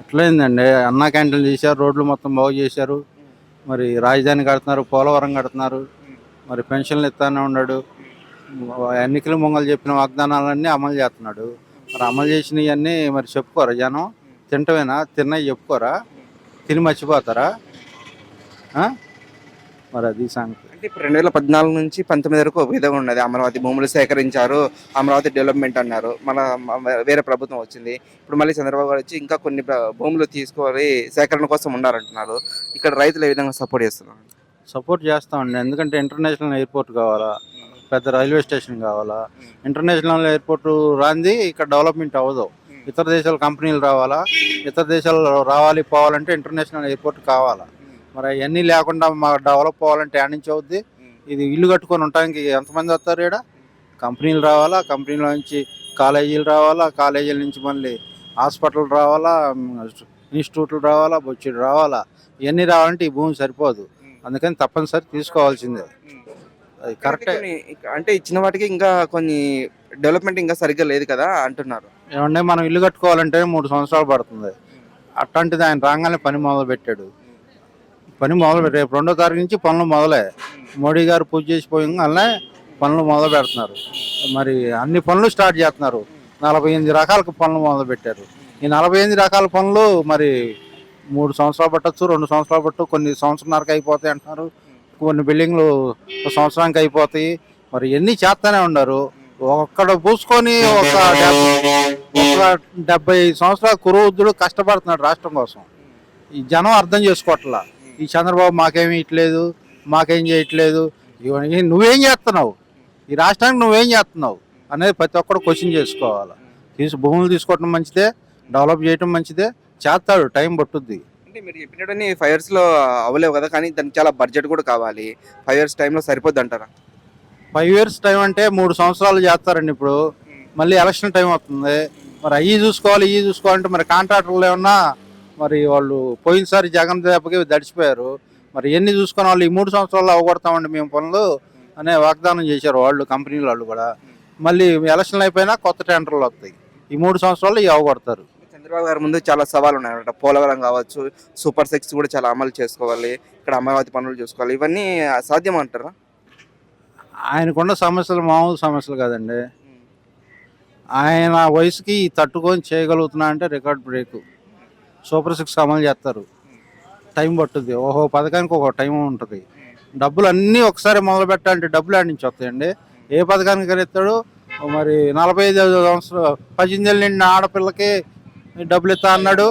అట్లయిందండి. అన్నా క్యాంటీన్లు చేశారు రోడ్లు మొత్తం బాగు చేశారు. మరి రాజధాని కడుతున్నారు పోలవరం కడుతున్నారు. మరి పెన్షన్లు ఇస్తానే ఉన్నాడు. ఎన్నికల మొంగలు చెప్పిన వాగ్దానాలన్నీ అమలు చేస్తున్నాడు. మరి అమలు చేసినవన్నీ మరి చెప్పుకోరా జనం? తింటమేనా తిన్నవి చెప్పుకోరా? తిని మర్చిపోతారా? మరి అది సంగతి. అంటే ఇప్పుడు రెండు వేల పద్నాలుగు నుంచి పంతొమ్మిది వరకు విధంగా ఉన్నది. అమరావతి భూములు సేకరించారు అమరావతి డెవలప్మెంట్ అన్నారు. మన వేరే ప్రభుత్వం వచ్చింది. ఇప్పుడు మళ్ళీ చంద్రబాబు గారు వచ్చి ఇంకా కొన్ని భూములు తీసుకొని సేకరణ కోసం ఉండాలంటున్నారు. ఇక్కడ రైతులు ఏ విధంగా సపోర్ట్ చేస్తున్నారు? సపోర్ట్ చేస్తామండి. ఎందుకంటే ఇంటర్నేషనల్ ఎయిర్పోర్ట్ కావాలా పెద్ద రైల్వే స్టేషన్ కావాలా. ఇంటర్నేషనల్ ఎయిర్పోర్ట్ రాంది ఇక్కడ డెవలప్మెంట్ అవ్వదు. ఇతర దేశాల కంపెనీలు రావాలా ఇతర దేశాలు రావాలి పోవాలంటే ఇంటర్నేషనల్ ఎయిర్పోర్ట్ కావాలా. మరి అవన్నీ లేకుండా మాకు డెవలప్ అవ్వాలంటే యాడ్ నుంచి అవుద్ది. ఇది ఇల్లు కట్టుకొని ఉండడానికి ఎంతమంది వస్తారు ఇక్కడ కంపెనీలు రావాలా? కంపెనీల నుంచి కాలేజీలు రావాలా? కాలేజీల నుంచి మళ్ళీ హాస్పిటల్ రావాలా? ఇన్స్టిట్యూట్లు రావాలా? బొచ్చుడు రావాలా? ఇవన్నీ రావాలంటే ఈ భూమి సరిపోదు. అందుకని తప్పనిసరి తీసుకోవాల్సిందే. అది కరెక్టే. అంటే ఇచ్చిన వాటికి ఇంకా కొన్ని డెవలప్మెంట్ ఇంకా సరిగ్గా లేదు కదా అంటున్నారు. ఏమంటే మనం ఇల్లు కట్టుకోవాలంటే మూడు సంవత్సరాలు పడుతుంది. అట్లాంటిది ఆయన రాగానే పని మొదలు పెట్టాడు పని మొదలు రేపు రెండో తారీఖు నుంచి పనులు మొదలే. మోడీ గారు పూజ చేసిపోయిన పనులు మొదలు పెడుతున్నారు. మరి అన్ని పనులు స్టార్ట్ చేస్తున్నారు. నలభై ఎనిమిది రకాల పనులు మొదలు పెట్టారు. ఈ నలభై ఎనిమిది రకాల పనులు మరి మూడు సంవత్సరాలు పట్టొచ్చు రెండు సంవత్సరాలు పట్టు కొన్ని సంవత్సరాలకు అయిపోతాయి అంటున్నారు. కొన్ని బిల్డింగ్లు ఒక సంవత్సరానికి అయిపోతాయి. మరి ఎన్ని చేస్తానే ఉన్నారు. ఒక్కడ పూసుకొని ఒక డెబ్- ఒక డెబ్బై సంవత్సరాల కురువృద్ధుడు కష్టపడుతున్నాడు రాష్ట్రం కోసం. ఈ జనం అర్థం చేసుకోవట్లా. ఈ చంద్రబాబు మాకేమీ ఇట్లేదు మాకేం చేయట్లేదు. ఇవన్నీ నువ్వేం చేస్తున్నావు? ఈ రాష్ట్రానికి నువ్వేం చేస్తున్నావు? అనేది ప్రతి ఒక్కరు క్వశ్చన్ చేసుకోవాలి. తీసి భూములు తీసుకోవటం మంచిదే డెవలప్ చేయటం మంచిదే చేస్తాడు టైం పట్టుద్ది. అంటే మీరు చెప్పినట్టు ఫైవ్ ఇయర్స్లో అవ్వలేవు కదా కానీ దానికి చాలా బడ్జెట్ కూడా కావాలి. ఫైవ్ ఇయర్స్ టైంలో సరిపోద్ది అంటారా? ఫైవ్ ఇయర్స్ టైం అంటే మూడు సంవత్సరాలు చేస్తారండి ఇప్పుడు. మళ్ళీ ఎలక్షన్ టైం వస్తుంది. మరి అయ్యి చూసుకోవాలి ఇవి చూసుకోవాలంటే మరి కాంట్రాక్టర్లు ఏమన్నా మరి వాళ్ళు పోయినసారి జగన్ దెబ్బకి దడిచిపోయారు. మరి ఎన్ని చూసుకున్న వాళ్ళు ఈ మూడు సంవత్సరాలు అవగొడతామండి మేము పనులు అనే వాగ్దానం చేశారు వాళ్ళు కంపెనీల వాళ్ళు కూడా. మళ్ళీ ఎలక్షన్లు అయిపోయినా కొత్త టెండర్లు వస్తాయి. ఈ మూడు సంవత్సరాలు ఇవి అవగొడతారు. చంద్రబాబు గారి ముందు చాలా సవాలు ఉన్నాయి పోలవరం కావచ్చు సూపర్ సిక్స్ కూడా చాలా అమలు చేసుకోవాలి ఇక్కడ అమరావతి పనులు చూసుకోవాలి ఇవన్నీ సాధ్యం అంటారా? ఆయనకున్న సమస్యలు మామూలు సమస్యలు కాదండి. ఆయన వయసుకి తట్టుకొని చేయగలుగుతున్నా అంటే రికార్డ్ బ్రేక్. సూపర్ సిక్స్ అమలు చేస్తారు. టైం పట్టుద్ది. ఓహో పథకానికి ఒక టైం ఉంటుంది. డబ్బులు అన్నీ ఒకసారి మొదలు పెట్టాలంటే డబ్బులు ఆడి నుంచి వస్తాయండి. ఏ పథకానికి ఇస్తాడు మరి నలభై ఐదు సంవత్సరం పద్దెనిమిది ఏళ్ళ నిండిన ఆడపిల్లకి డబ్బులు ఇస్తా అన్నాడు.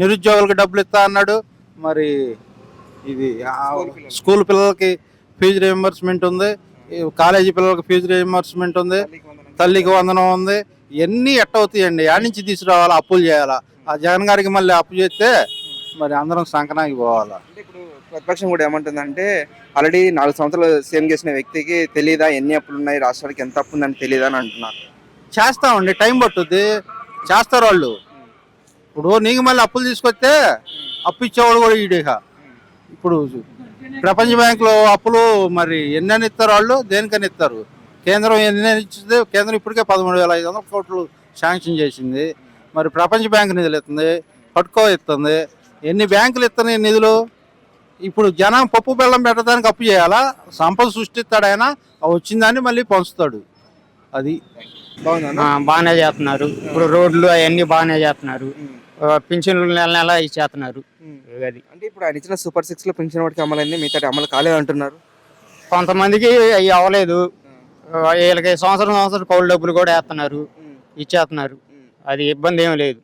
నిరుద్యోగులకి డబ్బులు ఇస్తా అన్నాడు. మరి ఇది స్కూల్ పిల్లలకి ఫీజు రియంబర్స్మెంట్ ఉంది. కాలేజీ పిల్లలకి ఫీజు రియంబర్స్మెంట్ ఉంది. తల్లికి వందనం ఉంది. ఇవన్నీ ఎట్ట అవుతాయండి? నుంచి తీసుకురావాలా? అప్పులు చేయాలా? ఆ జగన్ గారికి మళ్ళీ అప్పు చేస్తే మరి అందరం సంకనాకి పోవాలా. అంటే ఇప్పుడు ప్రతిపక్షం కూడా ఏమంటుందంటే ఆల్రెడీ నాలుగు సంవత్సరాలు సేమ్ చేసిన వ్యక్తికి తెలియదా ఎన్ని అప్పులు ఉన్నాయి రాష్ట్రానికి ఎంత అప్పు ఉందని తెలియదా అని అంటున్నారు. చేస్తామండి టైం పట్టుద్ది. చేస్తారు వాళ్ళు. ఇప్పుడు నీకు మళ్ళీ అప్పులు తీసుకొస్తే అప్పు ఇచ్చేవాడు కూడా ఈడేక ఇప్పుడు ప్రపంచ బ్యాంకులో అప్పులు మరి ఎన్నని ఇస్తారు వాళ్ళు దేనికని ఇస్తారు. కేంద్రం ఎన్ని ఇచ్చింది కేంద్రం ఇప్పటికే పదమూడు వేల ఐదు వందల కోట్లు శాంక్షన్ చేసింది. మరి ప్రపంచ బ్యాంక్ నిధులు ఇస్తుంది పట్టుకో ఇస్తుంది ఎన్ని బ్యాంకులు ఇస్తున్నాయి నిధులు? ఇప్పుడు జనం పప్పు బెల్లం పెట్టడానికి అప్పు చేయాలా? సంపద సృష్టిస్తాడు ఆయన వచ్చిందాన్ని మళ్ళీ పంచుతాడు. అది. బాగానే చేస్తున్నారు. ఇప్పుడు రోడ్లు అవన్నీ బాగానే చేస్తున్నారు. పింఛన్లు నెల నెల ఇచ్చేస్తున్నారు అది. అంటే ఇప్పుడు ఆయన ఇచ్చిన సూపర్ సిక్స్లో పెంచిన వాటికి అమలైంది మిగతా అమలు కాలేదు అంటున్నారు. కొంతమందికి అవి అవ్వలేదు. వీళ్ళకి సంవత్సరం సంవత్సరం కౌలు డబ్బులు కూడా వేస్తున్నారు. ఇచ్చేస్తున్నారు. అది ఇబ్బంది ఏం లేదు.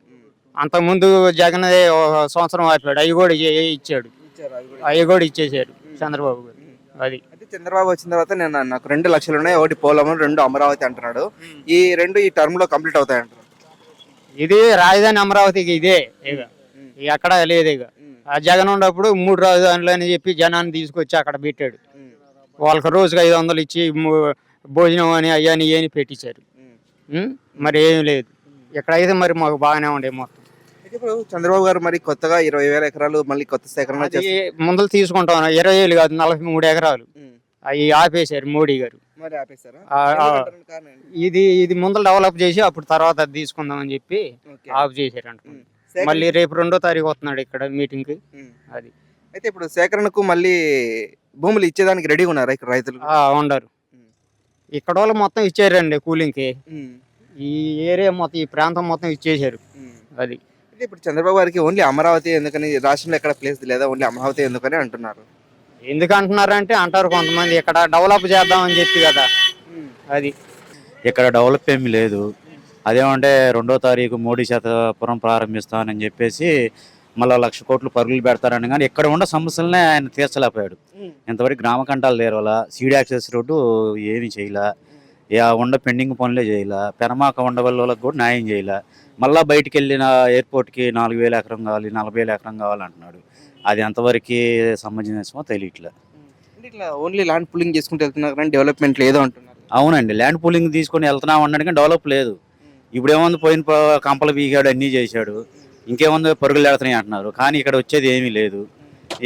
అంతకుముందు జగన్ సంవత్సరం ఆపాడు అవి కూడా ఇచ్చాడు. అవి కూడా. ఇచ్చేసాడు చంద్రబాబు గారు. అది. అయితే చంద్రబాబు వచ్చిన తర్వాత నేను నాకు రెండు లక్షలు ఉన్నాయి ఒకటి పోలవరం రెండు అమరావతి అంటున్నాడు. ఈ రెండు ఈ టర్మ్లో కంప్లీట్ అవుతాయి అంటారు ఇది రాజధాని అమరావతికి ఇదే ఇక. ఎక్కడా లేదు ఇక. ఆ జగన్ ఉన్నప్పుడు మూడు రాజధానులు అని చెప్పి జనాన్ని తీసుకొచ్చి అక్కడ పెట్టాడు. వాళ్ళకి రోజుకి ఐదు వందలు ఇచ్చి భోజనం అని అయ్యని అని పెట్టించారు? మరి ఏం లేదు. ఇక్కడైతే మరి మాకు బాగానే ఉండే మొత్తం. ఇప్పుడు చంద్రబాబు గారు మరి కొత్తగా ఇరవై వేల ఎకరాలు మళ్ళీ కొత్త సేకరణ ముందలు తీసుకుంటాం ఇరవై ఏళ్ళు కాదు నలభై మూడు ఎకరాలు. అవి ఆపేశారు మోడీ గారు? ఇది ఇది ముందలు డెవలప్ చేసి అప్పుడు తర్వాత అది తీసుకుందాం అని చెప్పి. ఆఫ్ చేశారు సేకరణ- మళ్ళీ రేపు రెండో తారీఖు వస్తున్నాడు ఇక్కడ మీటింగ్కి ఉమ్. అది. అయితే ఇప్పుడు సేకరణకు మళ్ళీ భూములు ఇచ్చేదానికి రెడీగా ఉన్నారా ఇక్కడ రైతులు? ఆ, ఉండరు. ఇక్కడ వాళ్ళు మొత్తం ఇచ్చారండి కూలింగ్కి ఉమ్. ఈ ఏరియా మొత్తం ఈ ప్రాంతం మొత్తం ఇచ్చేసారు. అది. అయితే ఇప్పుడు చంద్రబాబు గారికి ఓన్లీ అమరావతి ఎందుకని రాష్ట్రంలో ఎక్కడ ప్లేస్ లేదా? ఓన్లీ అమరావతి ఎందుకని అంటున్నారు. ఎందుకు అంటున్నారంటే అంటారు కొంతమంది ఇక్కడ డెవలప్ చేద్దామని చెప్పి కదా. అది. ఇక్కడ డెవలప్ ఏమీ లేదు. అదేమంటే రెండో తారీఖు మోడీ శతపురం ప్రారంభిస్తానని చెప్పేసి మళ్ళీ లక్ష కోట్లు పరుగులు పెడతారని కానీ ఇక్కడ ఉన్న సమస్యలనే ఆయన తీర్చలేకపోయాడు. ఇంతవరకు గ్రామ కంటాలు లేరవల సీడ్ యాక్సెస్ రోడ్డు ఏమీ చేయలే. ఉండ పెండింగ్ పనులే చేయలే? పెనమాక ఉండవల్ల వాళ్ళకి కూడా న్యాయం చేయలే? మళ్ళీ బయటికి వెళ్ళిన ఎయిర్పోర్ట్కి నాలుగు వేల ఎకరం కావాలి నలభై వేల ఎకరం కావాలంటున్నాడు అది ఎంతవరకు సమంజసమో తెలియట్లే. ఇట్లా ఓన్లీ ల్యాండ్ పుల్లింగ్ చేసుకుంటూ వెళ్తున్నారు కానీ డెవలప్మెంట్ లేదు అంటున్నారు. అవునండి. ల్యాండ్ పూలింగ్ తీసుకొని వెళ్తున్నాం అన్నాడు కానీ డెవలప్ లేదు. ఇప్పుడు ఏముంది పోయిన కంపలు బీగాడు అన్నీ చేశాడు. ఇంకేముంది పరుగులు పెడుతున్నాయి అంటున్నారు. కానీ ఇక్కడ వచ్చేది ఏమీ లేదు.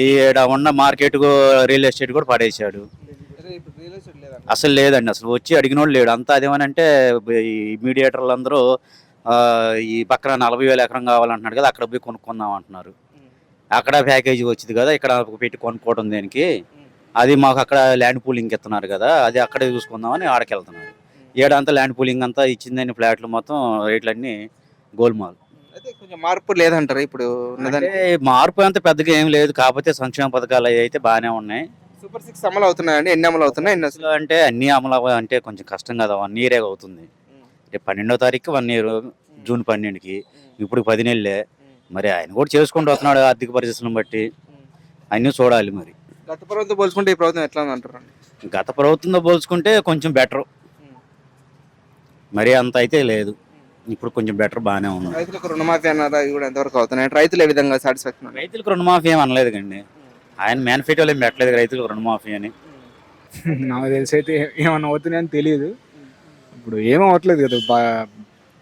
ఈ ఉన్న మార్కెట్ రియల్ ఎస్టేట్ కూడా పడేశాడు. అసలు లేదండి అసలు వచ్చి అడిగినోడు లేడు. అంతా అదేమనంటే ఈ మీడియేటర్లు అందరూ ఆ, ఈ పక్కన నలభై వేల ఎకరం కావాలంటున్నాడు కదా అక్కడ పోయి కొనుక్కుందాం అంటున్నారు. అక్కడ ప్యాకేజీ వచ్చింది కదా ఇక్కడ పెట్టి కొనుక్కోవడం దేనికి? అది మాకు అక్కడ ల్యాండ్ పూలింగ్ ఇస్తున్నారు కదా అది అక్కడే చూసుకుందామని ఆడకి వెళ్తున్నారు ఏడంతా ల్యాండ్ పూలింగ్ అంతా ఇచ్చిందని ఫ్లాట్లు మొత్తం రేట్లన్నీ గోల్మాల్. అయితే కొంచెం మార్పు లేదంటారు ఇప్పుడు మార్పు అంత పెద్దగా ఏం లేదు కాకపోతే సంక్షేమ పథకాలు అవి అయితే బాగానే ఉన్నాయి. సూపర్ సిక్స్ అమలు అవుతున్నాయండి? ఎన్ని అమలు అవుతున్నాయి? ఎన్ని అసలు అంటే అన్ని అమలు అవ్వ- అంటే కొంచెం కష్టం కదా వన్ ఇయరే అవుతుంది. రేపు పన్నెండో తారీఖు వన్ ఇయర్ జూన్ పన్నెండుకి. ఇప్పుడు పది నెలలే మరి ఆయన కూడా చేసుకుంటూ వస్తున్నాడు ఆర్థిక పరిస్థితులను బట్టి. అన్నీ చూడాలి మరి. గత ప్రభుత్వం పోల్చుకుంటే ఈ ప్రభుత్వం ఎట్లా ఉంది అంటారు గత ప్రభుత్వంతో పోల్చుకుంటే కొంచెం బెటర్. మరి అంత అయితే లేదు. ఇప్పుడు కొంచెం బెటర్ బాగానే ఉంది. రైతులకు రుణమాఫీ అన్నారా? ఇవి కూడా ఎంతవరకు అవుతున్నాయి? రైతులు ఏ విధంగా సాటిస్ఫాక్షన్ రైతులకు రుణమాఫీ ఏం అనలేదు కండి ఆయన మేనిఫెస్టోలు ఏం పెట్టలేదు రైతులు రుణమాఫీ అని. నాకు తెలిసి అయితే ఏమన్నా అవుతున్నాయని తెలియదు. ఇప్పుడు ఏం అవ్వట్లేదు కదా బా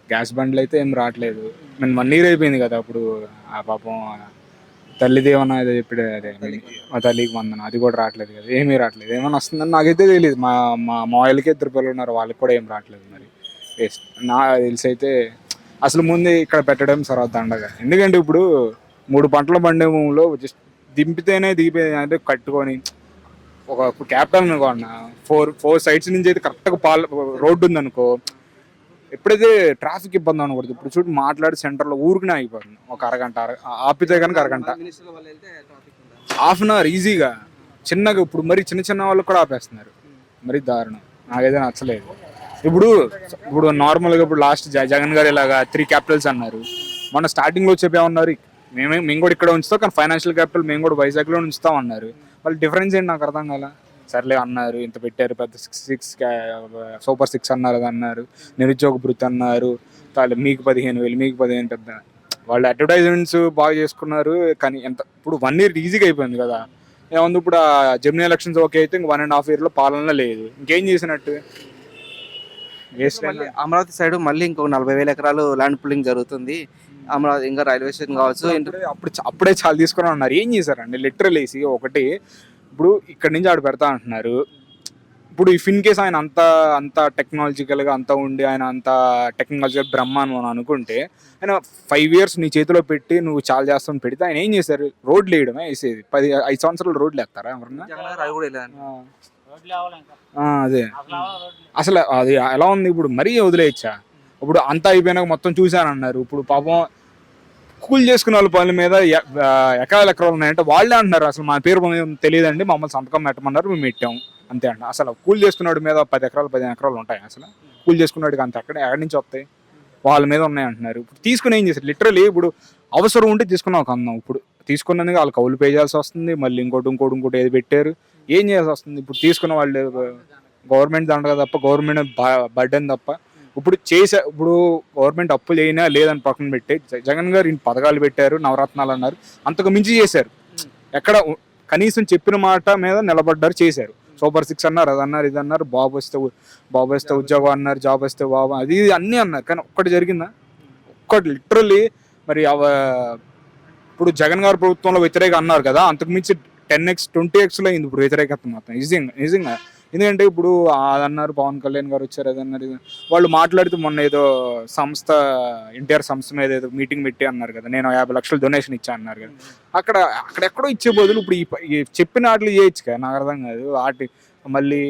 గ్యాస్ బండ్లు అయితే ఏం రావట్లేదు. నేను వన్ ఇయర్ అయిపోయింది కదా అప్పుడు ఆ పాపం తల్లిది ఏదో చెప్పాడు అదే మా తల్లికి వందన అది కూడా రావట్లేదు కదా ఏమీ రావట్లేదు. ఏమన్నా వస్తుందని నాకైతే తెలియదు. మా మా వాళ్ళకి ఇద్దరు పిల్లలు ఉన్నారు వాళ్ళకి కూడా ఏం రావట్లేదు మరి. వేస్ట్ నా తెలిసి అయితే అసలు ముందు ఇక్కడ పెట్టడం తర్వాత దండగా ఎందుకంటే ఇప్పుడు మూడు పంటల బండి భూమిలో జస్ట్ దింపితేనే దిగిపోయి అంటే కట్టుకొని ఒక క్యాపిటల్ అనుకోండి ఫోర్ ఫోర్ సైడ్స్ నుంచి అయితే కరెక్ట్గా పాల రోడ్డు ఉంది అనుకో ఎప్పుడైతే ట్రాఫిక్ ఇబ్బంది అనకూడదు ఇప్పుడు చూడు మాట్లాడి సెంటర్లో ఊరికనే అయిపోతుంది ఒక అరగంట అర- ఆపితే కనుక అరగంట. హాఫ్ అన్ అవర్ ఈజీగా చిన్నగా ఇప్పుడు మరి చిన్న చిన్న వాళ్ళు కూడా ఆపేస్తున్నారు. మరి దారుణం. నాకైతే నచ్చలేదు. ఇప్పుడు ఇప్పుడు నార్మల్గా ఇప్పుడు లాస్ట్ జగన్ గారు ఇలాగా త్రీ క్యాపిటల్స్ అన్నారు. మన స్టార్టింగ్లో చెప్పేమన్నారు మేమే మేము కూడా ఇక్కడ ఉంచుతాం కానీ ఫైనాన్షియల్ క్యాపిటల్ మేము కూడా వైజాగ్లో ఉంచుతాం అన్నారు. వాళ్ళు డిఫరెన్స్ ఏంటి నాకు అర్థం కాల? సర్లే అన్నారు ఇంత పెట్టారు పెద్ద సిక్స్ సిక్స్ సూపర్ సిక్స్ అన్నారు అది అన్నారు. నిరుద్యోగ భృతి అన్నారు. తాలే మీకు పదిహేను వేలు మీకు పదిహేను పెద్ద. వాళ్ళు అడ్వర్టైజ్మెంట్స్ బాగా చేసుకున్నారు కానీ ఎంత ఇప్పుడు వన్ ఇయర్ ఈజీగా అయిపోయింది కదా. ఏముంది ఇప్పుడు ఆ జమినీ ఎలక్షన్స్ ఓకే అయితే ఇంక వన్ అండ్ హాఫ్ ఇయర్లో పాలన లేదు. ఇంకేం చేసినట్టు? వేస్ట్ అమరావతి సైడ్ మళ్ళీ ఇంకో నలభై వేల ఎకరాలు ల్యాండ్ పుల్లింగ్ జరుగుతుంది. అమరావతి ఇంకా రైల్వే స్టేషన్ కావచ్చు. అప్పుడే- అప్పుడు చాలా తీసుకుని ఉన్నారు. ఏం చేశారండి? లిటరల్ వేసి ఒకటి ఇప్పుడు ఇక్కడ నుంచి ఆడు పెడతా అంటున్నారు. ఇప్పుడు ఇఫ్ ఇన్ కేస్ ఆయన అంత అంత టెక్నాలజికల్గా అంత ఉండి ఆయన అంత టెక్నాలజికల్ బ్రహ్మ అని మనం అనుకుంటే ఆయన ఫైవ్ ఇయర్స్ నీ చేతిలో పెట్టి నువ్వు చాలా చేస్తాను పెడితే ఆయన ఏం చేశారు? రోడ్లు వేయడమే వేసేది. పది ఐదు సంవత్సరాలు రోడ్లు వేస్తారా ఎవరన్నా? అదే అసలు అది ఎలా ఉంది ఇప్పుడు? మరీ వదిలేయచ్చా? ఇప్పుడు అంతా అయిపోయినాక మొత్తం చూశానన్నారు. ఇప్పుడు పాపం కూల్ చేసుకున్న వాళ్ళ పనుల మీద ఎకరాలు ఎకరాలు ఉన్నాయంటే వాళ్ళే అంటున్నారు. అసలు మా పేరు తెలియదండి. మమ్మల్ని సంతకం పెట్టమన్నారు మేము పెట్టాము అంతే అండి అసలు కూల్ చేసుకున్నాడు మీద పది ఎకరాలు పదిహేను ఎకరాలు ఉంటాయి అసలు. కూల్ చేసుకున్నాడికి అంత. ఎక్కడ ఎక్కడి నుంచి వస్తాయి? వాళ్ళ మీద ఉన్నాయి అంటున్నారు. ఇప్పుడు తీసుకుని ఏం చేశారు? లిటరలీ ఇప్పుడు అవసరం ఉంటే తీసుకున్నాం ఒక అందం ఇప్పుడు తీసుకున్నందుకు వాళ్ళు కౌలు పే చేయాల్సి వస్తుంది. మళ్ళీ ఇంకోటి ఇంకోటి ఇంకోటి ఏది పెట్టారు? ఏం చేయాల్సి వస్తుంది? ఇప్పుడు తీసుకున్న వాళ్ళు గవర్నమెంట్ దండగా తప్ప గవర్నమెంట్ బర్డెన్ తప్ప ఇప్పుడు చేసే ఇప్పుడు గవర్నమెంట్ అప్పులు అయినా లేదని పక్కన పెట్టి జ- జగన్ గారు ఇన్ని పథకాలు పెట్టారు నవరత్నాలు అన్నారు అంతకు మించి చేశారు. ఎక్కడ కనీసం చెప్పిన మాట మీద నిలబడ్డారు చేశారు. సూపర్ సిక్స్ అన్నారు అది అన్నారు ఇది అన్నారు బాబు వస్తే బాబు వస్తే ఉద్యోగం అన్నారు జాబ్ వస్తే బాబు అది ఇది అన్నీ అన్నారు. కానీ ఒక్కటి జరిగిందా? ఒక్కటి లిటరల్లీ మరి అవ ఇప్పుడు జగన్ గారు ప్రభుత్వంలో వ్యతిరేక అన్నారు కదా అంతకు మించి టెన్ ఎక్స్ ట్వంటీ ఎక్స్లో అయింది ఇప్పుడు వ్యతిరేకత మాత్రం. నిజంగా నిజంగా. ఎందుకంటే ఇప్పుడు అదన్నారు పవన్ కళ్యాణ్ గారు వచ్చారు అదన్నారు వాళ్ళు మాట్లాడుతూ మొన్న ఏదో సంస్థ ఎన్టీఆర్ సంస్థ మీద ఏదో మీటింగ్ పెట్టి అన్నారు కదా నేను యాభై లక్షలు డొనేషన్ ఇచ్చా అన్నారు కదా. అక్కడ అక్కడెక్కడో ఇచ్చే బదులు ఇప్పుడు ఈ చెప్పిన వాటిని చేయొచ్చు కదా నాకు అర్థం కాదు. వాటి మళ్ళీ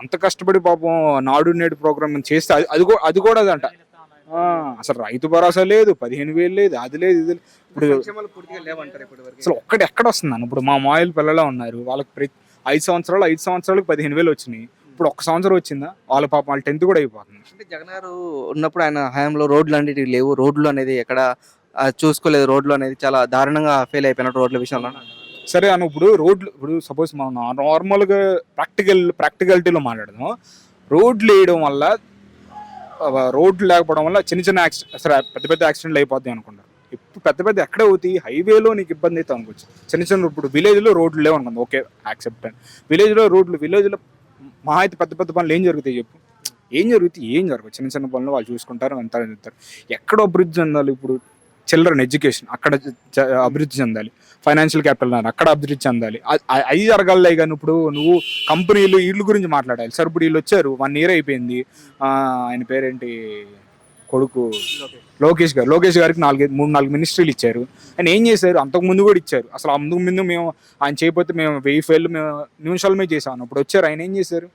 అంత కష్టపడి పాపం నాడు నేడు ప్రోగ్రామ్ చేస్తే అది అది కూడా అది కూడా అదంట. ఆ, అసలు రైతు భరోసా లేదు పదిహేను వేలు లేదు అది లేదు ఇది. ఇప్పుడు అసలు ఒక్కటి ఎక్కడ వస్తుందని ఇప్పుడు మా మాయిల్ పిల్లలు ఉన్నారు వాళ్ళకి ప్రతి ఐదు సంవత్సరాలు ఐదు సంవత్సరాలకు పదిహేను వేలు వచ్చినాయి. ఇప్పుడు ఒక్క సంవత్సరం వచ్చిందా? వాళ్ళ పాపం వాళ్ళ టెన్త్ కూడా అయిపోతుంది. అంటే జగన్ గారు ఉన్నప్పుడు ఆయన హయాంలో రోడ్లు అనేవి లేవు. రోడ్లు అనేది ఎక్కడ చూసుకోలేదు. రోడ్లు అనేది చాలా దారుణంగా ఫెయిల్ అయిపోయినట్టు రోడ్ల విషయంలో. సరే అను ఇప్పుడు రోడ్లు ఇప్పుడు సపోజ్ మనం నార్మల్గా ప్రాక్టికల్ ప్రాక్టికాలిటీలో మాట్లాడదాం రోడ్లు వేయడం వల్ల రోడ్లు లేకపోవడం వల్ల చిన్న చిన్న యాక్సిడెంట్ సరే పెద్ద పెద్ద యాక్సిడెంట్లు అయిపోతాయి అనుకుంటారు. ఇప్పుడు పెద్ద పెద్ద ఎక్కడ అవుతాయి హైవేలో నీకు ఇబ్బంది అయితే అనుకోవచ్చు. చిన్న చిన్న ఇప్పుడు విలేజ్లో రోడ్లు లేవు అనుకుంది ఓకే యాక్సెప్ట్ అండ్ విలేజ్లో రోడ్లు విలేజ్లో మా అయితే పెద్ద పెద్ద పనులు ఏం జరుగుతాయి చెప్పు. ఏం జరుగుతాయి? ఏం జరగదు చిన్న చిన్న పనులు వాళ్ళు చూసుకుంటారు అంతా చెప్తారు ఎక్కడ అభివృద్ధి చెందాలి ఇప్పుడు చిల్డ్రన్ ఎడ్యుకేషన్ అక్కడ అభివృద్ధి చెందాలి. ఫైనాన్షియల్ క్యాపిటల్ అని అక్కడ అభివృద్ధి చెందాలి. అది అవి జరగాలే కానీ ఇప్పుడు నువ్వు కంపెనీలు వీళ్ళ గురించి మాట్లాడాలి. సార్ ఇప్పుడు వీళ్ళు వచ్చారు వన్ ఇయర్ అయిపోయింది. ఆయన పేరేంటి? కొడుకు లోకేష్ గారు. లోకేష్ గారికి నాలుగు మూడు నాలుగు మినిస్ట్రీలు ఇచ్చారు. ఆయన ఏం చేశారు? అంతకు ముందు కూడా ఇచ్చారు. అసలు అంతకు ముందు మేము ఆయన చేయకపోతే మేము వెయ్యి ఫైళ్ళు మేము నిమిషాల మీద చేసాం అప్పుడు వచ్చారు. ఆయన ఏం చేశారు?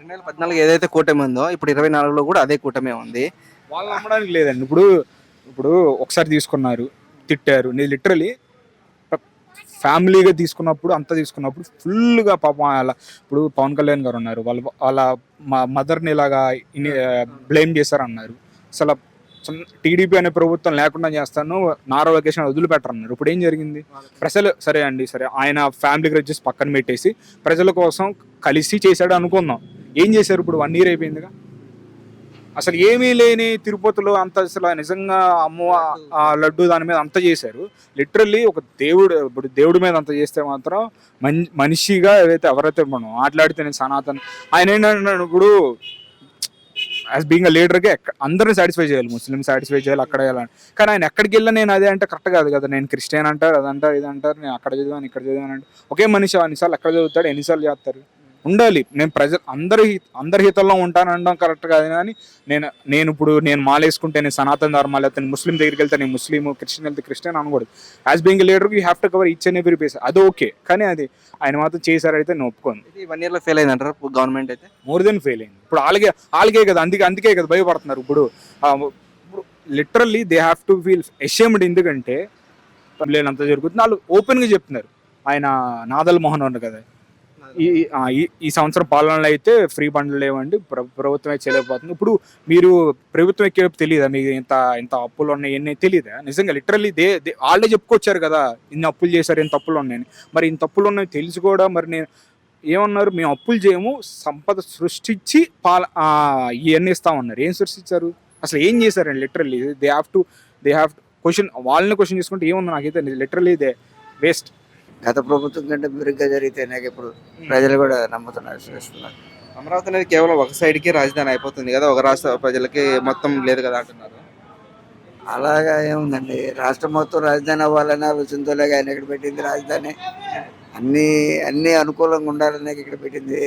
రెండు వేల పద్నాలుగు ఏదైతే కూటమి ఉందో ఇప్పుడు ఇరవై నాలుగులో కూడా అదే కూటమి ఉంది. వాళ్ళు నమ్మడానికి లేదండి. ఇప్పుడు ఇప్పుడు ఒకసారి తీసుకున్నారు తిట్టారు. నేను లిటరలీ ఫ్యామిలీగా తీసుకున్నప్పుడు అంతా తీసుకున్నప్పుడు ఫుల్గా పాపం అలా ఇప్పుడు పవన్ కళ్యాణ్ గారు ఉన్నారు. వాళ్ళ వాళ్ళ మా మదర్ని ఇలాగా బ్లేమ్ చేశారన్నారు. అసలు టీడీపీ అనే ప్రభుత్వం లేకుండా చేస్తాను నారా వెకేషన్ వదిలిపెట్టరన్నారు. ఇప్పుడు ఏం జరిగింది? ప్రజలు సరే అండి సరే ఆయన ఫ్యామిలీ గ్రడ్జెస్ పక్కన పెట్టేసి ప్రజల కోసం కలిసి చేశాడు అనుకుందాం. ఏం చేశారు ఇప్పుడు? వన్ ఇయర్ అయిపోయిందిగా? అసలు ఏమీ లేని తిరుపతిలో అంత అసలు నిజంగా అమ్మ ఆ లడ్డు దాని మీద అంత చేశారు. లిటరల్లీ ఒక దేవుడు ఇప్పుడు దేవుడి మీద అంత చేస్తే మాత్రం మన్ మనిషిగా ఏదైతే ఎవరైతే మనం మాట్లాడితే నేను సనాతన్ ఆయన ఏంటంటే ఇప్పుడు యాజ్ బీయింగ్ అ లీడర్గా అందరిని సాటిస్ఫై చేయాలి ముస్లిం సాటిస్ఫై చేయాలి అక్కడ వెళ్ళాలి కానీ ఆయన ఎక్కడికి వెళ్ళినా నేను అదే అంటే కరెక్ట్ కాదు కదా నేను క్రిస్టియన్ అంటారు అదంటారు ఇది అంటారు నేను అక్కడ చదివాను ఇక్కడ చదివాను అంటే ఒకే మనిషి అన్నిసార్లు ఎక్కడ చదువుతాడు ఎన్నిసార్లు చేస్తారు? ఉండాలి. నేను ప్రజలు అందరి అందరి హితంలో ఉంటాను అనడం కరెక్ట్ కాదు కానీ నేను నేను ఇప్పుడు నేను మాలేసుకుంటే నేను సనాతన ధర్మాలు వెళ్తే నేను ముస్లిం దగ్గరికి వెళ్తే నేను ముస్లిం క్రిస్టియన్ వెళ్తే క్రిస్టియన్ అనకూడదు. As being leader you have to cover each and every place అది ఓకే. కానీ అది ఆయన మాత్రం చేశారైతే నేను ఒప్పుకోను. ఇది వన్ ఇయర్లో ఫెయిల్ అయిందంటారు గవర్నమెంట్ అయితే? మోర్ దెన్ ఫెయిల్ అయింది. ఇప్పుడు వాళ్ళకే వాళ్ళకే కదా అందుకే అందుకే కదా భయపడుతున్నారు. ఇప్పుడు literally they have to feel ashamed ఎందుకంటే లేనంత జరుగుతుంది. వాళ్ళు ఓపెన్గా చెప్తున్నారు. ఆయన నాదల్ మోహన్ ఉన్నారు కదా. ఈ ఈ- సంవత్సరం పాలనలో అయితే ఫ్రీ బండ్లు లేవండి. ప్రభుత్వమే చేయలేకపోతుంది. ఇప్పుడు మీరు ప్రభుత్వం ఎక్కేపు తెలియదా మీకు ఇంత ఇంత అప్పులు ఉన్నాయి ఎన్ని తెలియదా నిజంగా లిటరల్లీ దే దే- వాళ్ళే చెప్పుకొచ్చారు కదా ఇన్ని అప్పులు చేశారు ఇంత తప్పులు ఉన్నాయని. మరి ఇన్ని తప్పులు ఉన్నాయి తెలిసి కూడా మరి నేను ఏమన్నారు? మేము అప్పులు చేయము సంపద సృష్టించి పాల ఇవన్నీ ఇవన్నీ ఇస్తామన్నారు ఏం సృష్టించారు? అసలు ఏం చేశారండి literally? They have to they have question వాళ్ళని క్వశ్చన్ చేసుకుంటే ఏముంది నాకైతే? Literally they waste. గత ప్రభుత్వం కంటే మెరుగ్గా జరిగితే నాకు ఇప్పుడు ప్రజలు కూడా నమ్ముతున్నారు చూస్తున్నారు అమరావతి అనేది కేవలం ఒక సైడ్కి రాజధాని అయిపోతుంది కదా ఒక రాష్ట్ర ప్రజలకి మొత్తం లేదు కదా అంటున్నారు. అలాగా ఏముందండి? రాష్ట్రం మొత్తం రాజధాని అవ్వాలనే ఆలోచనతోనే ఆయన ఇక్కడ పెట్టింది రాజధాని? అన్ని అన్ని అనుకూలంగా ఉండాలనే ఇక్కడ పెట్టింది.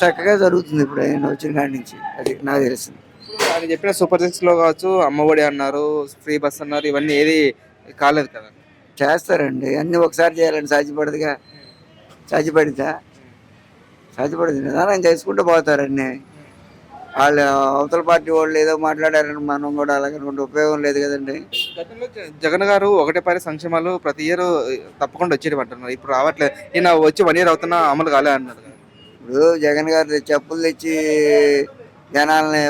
చక్కగా జరుగుతుంది ఇప్పుడు ఆయన వచ్చిన కాడి నుంచి అది నాకు తెలిసింది. ఆయన చెప్పిన సూపర్ సిక్స్లో కావచ్చు అమ్మఒడి అన్నారు ఫ్రీ బస్ అన్నారు ఇవన్నీ ఏది కాలేదు కదా. చేస్తారండి. అన్ని ఒకసారి చేయాలని సాధ్యపడదుగా. సాధ్యపడితే. సాధ్యపడదు. నిదానం చేసుకుంటూ పోతారండి. వాళ్ళు అవతల పార్టీ వాళ్ళు ఏదో మాట్లాడారని మనం కూడా అలాగనుకుంటే ఉపయోగం లేదు కదండి. గతంలో జగన్ గారు ఒకటే పరి సంక్షేమాలు ప్రతి ఇయర్ తప్పకుండా వచ్చేది అంటున్నారు. ఇప్పుడు రావట్లేదు ఈయన వచ్చి వన్ ఇయర్ అవుతున్నా అమలు కాలే అన్నారు. ఇప్పుడు జగన్ గారు చెప్పులు తెచ్చి జనాలని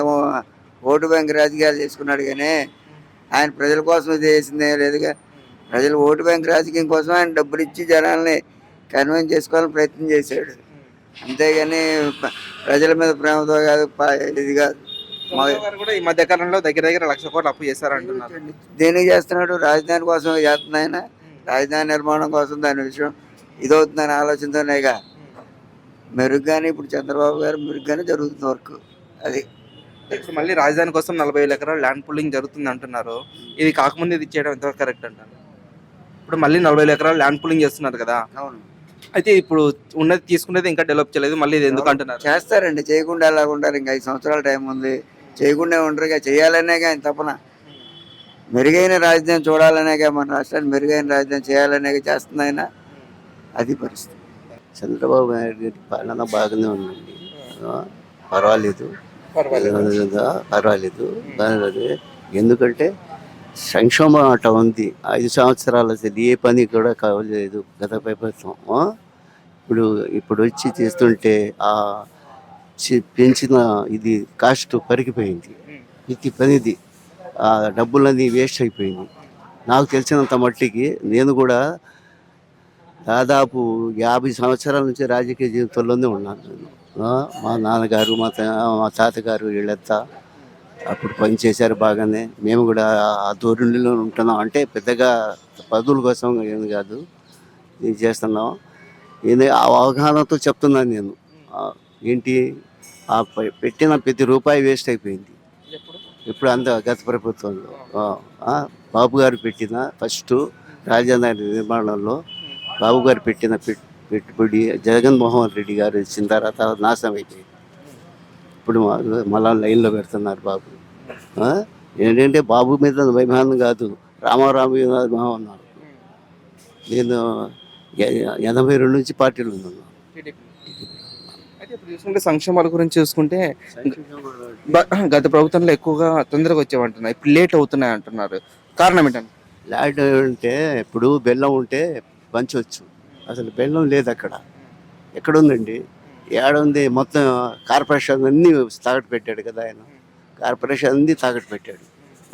ఓటు బ్యాంక్ రాజకీయాలు చేసుకున్నాడు కానీ ఆయన ప్రజల కోసం ఇది చేసిందే లేదుగా. ప్రజలు ఓటు బ్యాంక్ రాజకీయం కోసం ఆయన డబ్బులు ఇచ్చి జనాల్ని కన్విన్స్ చేసుకోవాలని ప్రయత్నం చేశాడు. అంతేగాని ప్రజల మీద ప్రేమతో కాదు ఇది కాదు. కూడా ఈ మధ్య కాలంలో దగ్గర దగ్గర లక్ష కోట్లు అప్పు చేశారు అంటున్నారు దేనికి చేస్తున్నాడు? రాజధాని కోసం చేస్తుంది ఆయన. రాజధాని నిర్మాణం కోసం దాని విషయం ఇదవుతుందని ఆలోచనతోనేగా మెరుగ్గానే ఇప్పుడు చంద్రబాబు గారు మెరుగ్గానే జరుగుతుంది వర్క్. అది. మళ్ళీ రాజధాని కోసం నలభై వేల ఎకరాలు ల్యాండ్ పుల్లింగ్ జరుగుతుంది అంటున్నారు. ఇది కాకముందు ఇది చేయడం ఎంతవరకు కరెక్ట్ అంటారు? ఇప్పుడు మళ్ళీ నలభై వేల ఎకరాలు ల్యాండ్ పుల్లింగ్ చేస్తున్నారు కదా. అవును. అయితే ఇప్పుడు ఉన్నది తీసుకునేది ఇంకా డెవలప్ చేయలేదు మళ్ళీ ఇది ఎందుకు అంటున్నారు? చేస్తారండి చేయకుండా ఎలా ఉంటారు. ఇంకా ఐదు సంవత్సరాల టైం ఉంది. చేయకుండా ఉండరు ఇక చేయాలనే కానీ తపన. మెరుగైన రాజధాని చూడాలనే మన రాష్ట్రాన్ని మెరుగైన రాజధాని చేయాలనే చేస్తుంది ఆయన. అది పరిస్థితి. చంద్రబాబు నాయుడు గారి పాలన బాగానే ఉందండి. పర్వాలేదు. పర్వాలేదు. ఉంది. ఎందుకంటే సంక్షోభం అట్ట ఉంది. ఐదు సంవత్సరాలు అసలు ఏ పని కూడా కావలేదు గత ప్రభుత్వం. ఇప్పుడు ఇప్పుడు వచ్చి చేస్తుంటే ఆ పెంచిన ఇది కాస్ట్ పెరిగిపోయింది ఇది పనిది ఆ డబ్బులన్నీ వేస్ట్ అయిపోయింది. నాకు తెలిసినంత మట్టికి నేను కూడా దాదాపు యాభై సంవత్సరాల నుంచి రాజకీయ జీవితంలోనే ఉన్నాను నేను. మా నాన్నగారు మా మా తాతగారు వీళ్ళంతా అప్పుడు పని చేశారు బాగానే. మేము కూడా ఆ ధోరణిలో ఉంటున్నాం. అంటే పెద్దగా పదవుల కోసం ఏం కాదు. ఇది చేస్తున్నాం? ఇది ఆ అవగాహనతో చెప్తున్నాను నేను. ఏంటి? ఆ పెట్టిన ప్రతి రూపాయి వేస్ట్ అయిపోయింది. ఇప్పుడు అంత గత ప్రభుత్వంలో. బాబు గారు పెట్టిన ఫస్ట్ రాజధాని నిర్మాణంలో బాబు గారు పెట్టిన పెట్- పెట్టుబడి జగన్మోహన్ రెడ్డి గారు ఇచ్చిన తర్వాత నాశనం అయిపోయింది. ఇప్పుడు మళ్ళా లైన్లో పెడుతున్నారు బాబు? ఏంటంటే బాబు మీద అభిమానం కాదు రామారావు మీద అభిమానం ఉన్నారు నేను ఎనభై రెండు నుంచి పార్టీలో ఉన్నాను. చూసుకుంటే సంక్షేమాల గురించి చూసుకుంటే గత ప్రభుత్వంలో ఎక్కువగా తొందరగా వచ్చేవంటున్నారు ఇప్పుడు లేట్ అవుతున్నాయి అంటున్నారు. కారణం ఏంటంటే? లాడ్ అంటే ఇప్పుడు బెల్లం ఉంటే పంచవచ్చు అసలు బెల్లం లేదు అక్కడ. ఎక్కడుందండి? ఏడుంది మొత్తం కార్పొరేషన్ అన్నీ తాకట్టు పెట్టాడు కదా ఆయన. కార్పొరేషన్ అన్నీ తాకట్టు పెట్టాడు.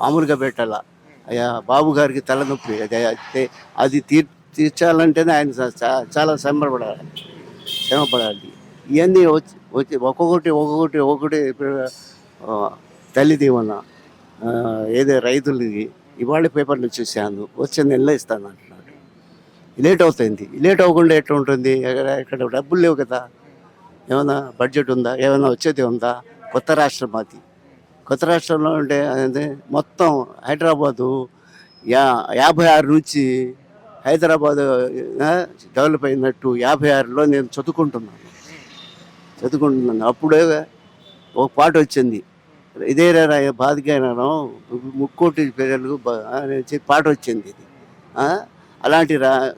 మామూలుగా పెట్టాలా. అయ్యా బాబు గారికి తలనొప్పి. అది అది తీర్ తీర్చాలంటేనే ఆయన చాలా శ్రమపడాలి. శ్రమపడాలి. ఇవన్నీ వచ్చి వచ్చి ఒక్కొక్కటి ఒక్కొక్కటి ఒక్కొక్కటి తల్లి దీవెన ఏదో రైతులకి ఇవాళ పేపర్లు చూశాను. వచ్చే నెల ఇస్తాను అంటున్నాడు. లేట్ అవుతుంది. లేట్ అవ్వకుండా ఎట్లా ఉంటుంది? ఎక్కడ డబ్బులు లేవు కదా. ఏమైనా బడ్జెట్ ఉందా? ఏమైనా వచ్చేది ఉందా? కొత్త రాష్ట్రం అది. కొత్త రాష్ట్రంలో ఉంటే అదే మొత్తం హైదరాబాదు యా యాభై ఆరు నుంచి హైదరాబాద్ డెవలప్ అయినట్టు యాభై ఆరులో నేను చదువుకుంటున్నాను. చదువుకుంటున్నాను. అప్పుడే ఒక పాట వచ్చింది. ఇదే రా- బాధికైనాను ముక్కోటి ప్రజలు అని పాట వచ్చింది ఇది. అలాంటి రా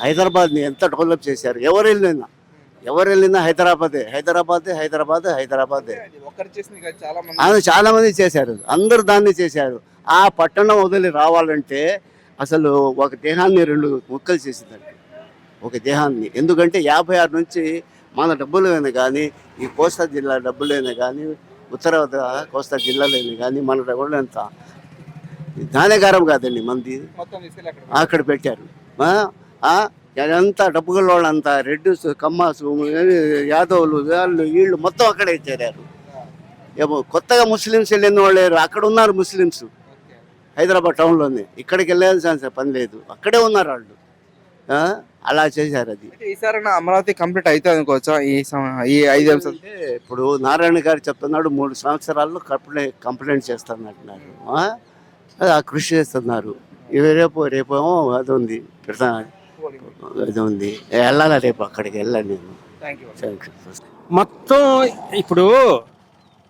హైదరాబాద్ని ఎంత డెవలప్ చేశారు? ఎవరు వెళ్ళినా ఎవరు వెళ్ళినా హైదరాబాదే. హైదరాబాదే హైదరాబాదే హైదరాబాదే. చాలా మంది ఆయన చాలా మంది చేశారు. అందరు దాన్ని చేశారు. ఆ పట్టణం వదిలి రావాలంటే అసలు ఒక దేహాన్ని రెండు ముక్కలు చేసిందండి. ఒక దేహాన్ని. ఎందుకంటే యాభై ఆరు నుంచి మన డబ్బులైనా కానీ ఈ కోస్తా జిల్లా డబ్బులైనా కానీ ఉత్తర కోస్తా జిల్లాలైనా కానీ మన డబ్బులు ఎంత? ధాన్యకారం కాదండి మంది అక్కడ. పెట్టారు. అంతా డబ్బుల వాళ్ళంతా రెడ్డిస్ కమ్మాసు యాదవులు వాళ్ళు వీళ్ళు మొత్తం అక్కడే చేరారు. ఏమో కొత్తగా ముస్లిమ్స్ వెళ్ళిన వాళ్ళు లేరు అక్కడ ఉన్నారు ముస్లిమ్స్. హైదరాబాద్ టౌన్లోనే. ఇక్కడికి వెళ్ళాల్సిన పని లేదు. అక్కడే ఉన్నారు వాళ్ళు? అలా చేశారు అది. అయితే ఈసారి అమరావతి కంప్లీట్ అవుతుంది అనుకోవచ్చా? ఈ ఈ ఐదు ఇప్పుడు నారాయణ గారు చెప్తున్నాడు మూడు సంవత్సరాల్లో కంప్లైంట్ కంప్లైంట్ చేస్తానంటున్నారు? అది ఆ కృషి చేస్తున్నారు. ఇవి రేపు రేపేమో అది ఉంది. పెడతా అది ఉంది. వెళ్ళాలా రేపు అక్కడికి? వెళ్ళాను నేను. థ్యాంక్ యూ మొత్తం ఇప్పుడు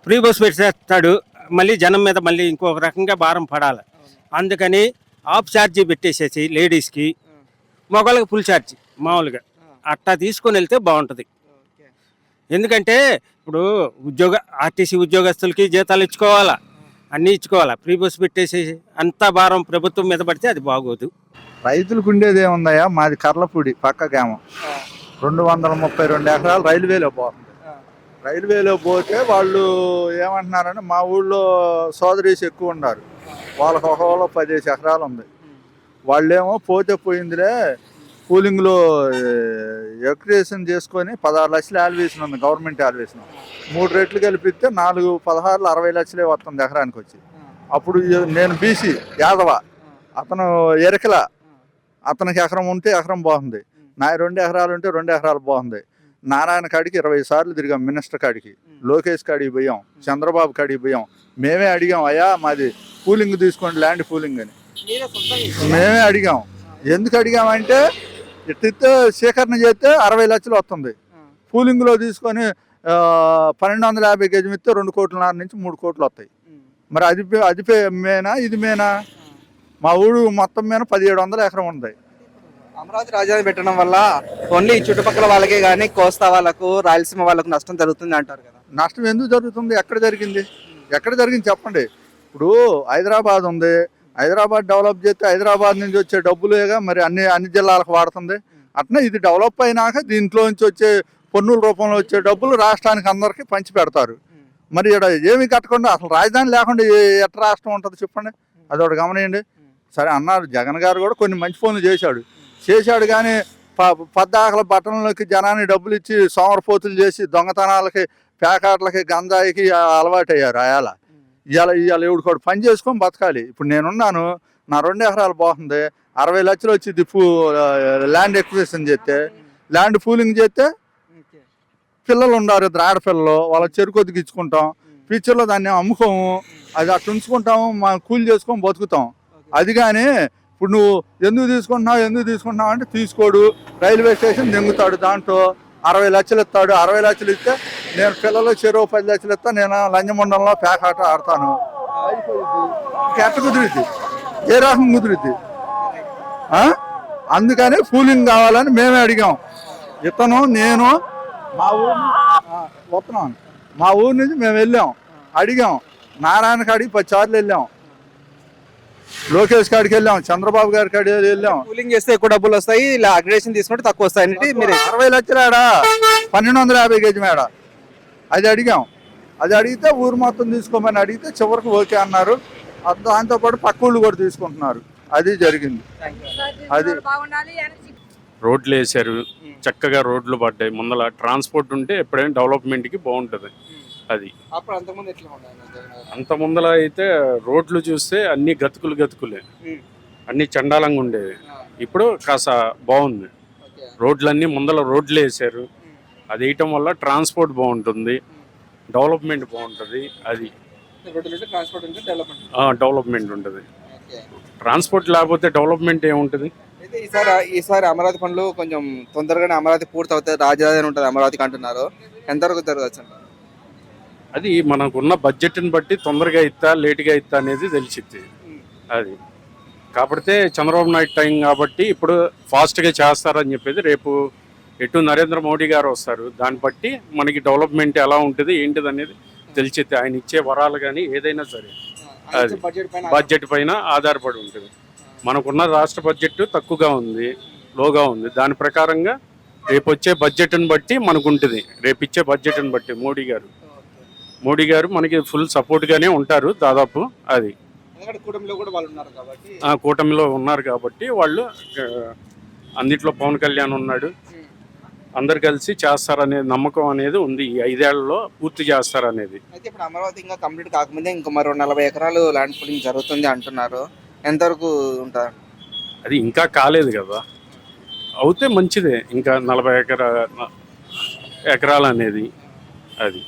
ఫ్రీ బస్ పెట్టేస్తాడు. మళ్ళీ జనం మీద మళ్ళీ ఇంకొక రకంగా భారం పడాలి. అందుకని ఆఫ్ ఛార్జీ పెట్టేసేసి లేడీస్కి మగవాళ్ళకి ఫుల్ ఛార్జీ మామూలుగా. అట్టా తీసుకొని వెళ్తే బాగుంటుంది. ఎందుకంటే ఇప్పుడు ఉద్యోగ ఆర్టీసీ ఉద్యోగస్తులకి జీతాలు ఇచ్చుకోవాలా. అన్నీ ఇచ్చుకోవాలా? ఫ్రీ బస్ పెట్టేసి అంతా భారం ప్రభుత్వం మీద పడితే అది బాగోదు. రైతులకు ఉండేది ఏముందయ్యా? మాది కర్లపూడి పక్క గ్రామం. రెండు వందల ముప్పై రెండు ఎకరాలు రైల్వేలో పోతుంది. రైల్వేలో పోతే వాళ్ళు ఏమంటున్నారంటే మా ఊళ్ళో సోదరీస్ ఎక్కువ ఉన్నారు. వాళ్ళకి ఒక పదిహేను ఎకరాలు ఉంది. వాళ్ళేమో పోతే పోయిందిలే కూలింగ్లో ఎక్రేషన్ చేసుకొని పదహారు లక్షలు ఆల్వేషన్ ఉంది గవర్నమెంట్ ఆల్వేషన్ మూడు రెట్లు కలిపిస్తే నాలుగు పదహారులు అరవై లక్షలే వస్తుంది ఎకరానికి వచ్చి. అప్పుడు నేను బీసీ యాదవ అతను ఎరకల. అతనికి ఎకరం ఉంటే ఎకరం బాగుంది. నా రెండు ఎకరాలు ఉంటే రెండు ఎకరాలు బాగుంది. నారాయణ కాడికి ఇరవై సార్లు తిరిగాం మినిస్టర్ కాడికి. లోకేష్ కాడికి పోయాం చంద్రబాబు కాడికి పోయాం. మేమే అడిగాం అయ్యా మాది పూలింగ్ తీసుకోండి ల్యాండ్ పూలింగ్ అని. మేమే అడిగాం. ఎందుకు అడిగామంటే ఎట్టిస్తే సేకరణ చేస్తే అరవై లక్షలు వస్తుంది. పూలింగ్లో తీసుకొని పన్నెండు వందల యాభై కేజీ ఇస్తే రెండు కోట్లన్నర నుంచి మూడు కోట్లు వస్తాయి. మరి అది పే- అది పే మేనా ఇది మేనా? మా ఊరు మొత్తం మీద పదిహేడు వందల ఎకరం ఉంది. అమరావతి రాజధాని పెట్టడం వల్ల ఓన్లీ చుట్టుపక్కల వాళ్ళకే కానీ కోస్తా వాళ్ళకు రాయలసీమ వాళ్ళకు నష్టం జరుగుతుంది అంటారు కదా. నష్టం ఎందుకు జరుగుతుంది? ఎక్కడ జరిగింది? ఎక్కడ జరిగింది చెప్పండి. ఇప్పుడు హైదరాబాద్ ఉంది హైదరాబాద్ డెవలప్ చేస్తే హైదరాబాద్ నుంచి వచ్చే డబ్బులేగా మరి అన్ని అన్ని జిల్లాలకు వాడుతుంది. అట్నే ఇది డెవలప్ అయినాక దీంట్లో నుంచి వచ్చే పన్నుల రూపంలో వచ్చే డబ్బులు రాష్ట్రానికి అందరికీ పంచి పెడతారు. మరి ఇక్కడ ఏమి కట్టకుండా అసలు రాజధాని లేకుండా ఎట్ట రాష్ట్రం ఉంటుంది చెప్పండి? అదొకటి గమనియండి. సరే అన్నారు జగన్ గారు కూడా కొన్ని మంచి ఫోన్లు చేశాడు. చేశాడు కానీ ప పద్దాకల బట్టలకి జనాన్ని డబ్బులు ఇచ్చి సోమరపోతులు చేసి దొంగతనాలకి ప్యాకాట్లకి గంజాయికి అలవాటు అయ్యారు అయాల. ఇవాళ ఇవాళ ఎవడు కూడా పని చేసుకొని బతకాలి. ఇప్పుడు నేనున్నాను నా రెండు ఎకరాలు బాగుంది అరవై లక్షలు వచ్చి ఫూ ల్యాండ్ ఎక్విజిషన్ చేస్తే ల్యాండ్ పూలింగ్ చేస్తే పిల్లలు ఉన్నారు ఇద్దరు ఆడపిల్లలు వాళ్ళ చెరుకొద్దుకు ఇచ్చుకుంటాం ఫ్యూచర్లో దాన్ని అమ్ముకోము అది అట్లా ఉంచుకుంటాము మా కూలి చేసుకొని బతుకుతాం. అది కానీ ఇప్పుడు నువ్వు ఎందుకు తీసుకుంటున్నావు ఎందుకు తీసుకుంటున్నావు అంటే తీసుకోడు రైల్వే స్టేషన్ దెంగుతాడు దాంట్లో అరవై లక్షలు ఇస్తాడు. అరవై లక్షలు ఇస్తే నేను పిల్లలు చెరువు పది లక్షలు ఇస్తా నేను లంజమండలంలో ప్యాక్ ఆట ఆడతాను. అయిపోయింది ఎట్ట కుదిరిద్ది. ఏ రకం కుదిరిద్ది? అందుకని కూలింగ్ కావాలని మేమే అడిగాం. ఇతను నేను మా ఊరు వస్తున్నాం మా ఊరు నుంచి మేము వెళ్ళాం. అడిగాం. నారాయణకి అడిగి పది సార్లు వెళ్ళాం. లోకేష్ కాడికి వెళ్ళాం చంద్రబాబు గారి కాడికి వెళ్ళాం. కూలింగ్ చేస్తే ఎక్కువ డబ్బులు వస్తాయి ఇలా అగ్రేషన్ తీసుకుంటే తక్కువ వస్తాయి మీరు. అరవై లక్షలాడా? పన్నెండు వందల యాభై కేజీ మేడ. అది అడిగాం. అది అడిగితే ఊరు మొత్తం తీసుకోమని అడిగితే చివరికి ఓకే అన్నారు. అది దాంతో పాటు పక్క ఊళ్ళు కూడా తీసుకుంటున్నారు. అది జరిగింది. అది రోడ్లు వేశారు. చక్కగా రోడ్లు పడ్డాయి. ముందల ట్రాన్స్పోర్ట్ ఉంటే ఎప్పుడైనా డెవలప్మెంట్కి బాగుంటుంది. అది. అప్పుడు అంతకుముందు ఎట్లా ఉండాలి అంత ముందల అయితే రోడ్లు చూస్తే అన్ని గతుకులు గతుకులే. అన్ని చండాలంగా ఉండేవి. ఇప్పుడు కాస్త బాగుంది. రోడ్లన్నీ ముందల రోడ్లు వేసారు అది వేయటం వల్ల ట్రాన్స్పోర్ట్ బాగుంటుంది. డెవలప్మెంట్ బాగుంటుంది. అది. డెవలప్మెంట్ డెవలప్మెంట్ ఉంటుంది. ట్రాన్స్పోర్ట్ లేకపోతే డెవలప్మెంట్ ఏముంటుంది? అయితే ఈసారి ఈసారి అమరావతి పనులు కొంచెం తొందరగానే అమరావతి పూర్తి అవుతుంది రాజధాని ఉంటుంది అమరావతికి అంటున్నారు. ఎంతవరకు జరగచ్చు? అది మనకున్న బడ్జెట్ని బట్టి తొందరగా ఇస్తా లేట్గా ఇస్తా అనేది తెలిసిద్ది. అది. కాకపోతే చంద్రబాబు నాయుడు టైం కాబట్టి ఇప్పుడు ఫాస్ట్గా చేస్తారని చెప్పేది రేపు ఎటు నరేంద్ర మోడీ గారు వస్తారు. దాన్ని బట్టి మనకి డెవలప్మెంట్ ఎలా ఉంటుంది ఏంటిది అనేది తెలిసిద్ది. ఆయన ఇచ్చే వరాలు కానీ ఏదైనా సరే. అది. బడ్జెట్ పైన బడ్జెట్ పైన ఆధారపడి ఉంటుంది. మనకున్న రాష్ట్ర బడ్జెట్ తక్కువగా ఉంది లోగా ఉంది. దాని ప్రకారంగా రేపు వచ్చే బడ్జెట్ని బట్టి మనకు ఉంటుంది రేపు ఇచ్చే బడ్జెట్ని బట్టి మోడీ గారు. మోడీ గారు మనకి ఫుల్ సపోర్ట్గానే ఉంటారు దాదాపు అది. కూటమిలో కూడా వాళ్ళు ఉన్నారు కాబట్టి. కూటమిలో ఉన్నారు కాబట్టి వాళ్ళు అన్నిట్లో పవన్ కళ్యాణ్ ఉన్నాడు. అందరు కలిసి చేస్తారనే నమ్మకం అనేది ఉంది ఈ ఐదేళ్ళలో పూర్తి చేస్తారనేది. అయితే ఇప్పుడు అమరావతి ఇంకా కంప్లీట్ కాకముందే ఇంకో మరో నలభై ఎకరాలు ల్యాండ్ పూలింగ్ జరుగుతుంది అంటున్నారు. ఎంతవరకు ఉంటారు అది ఇంకా కాలేదు కదా. అవుతే మంచిదే ఇంకా నలభై ఎకరా ఎకరాలు అనేది అది.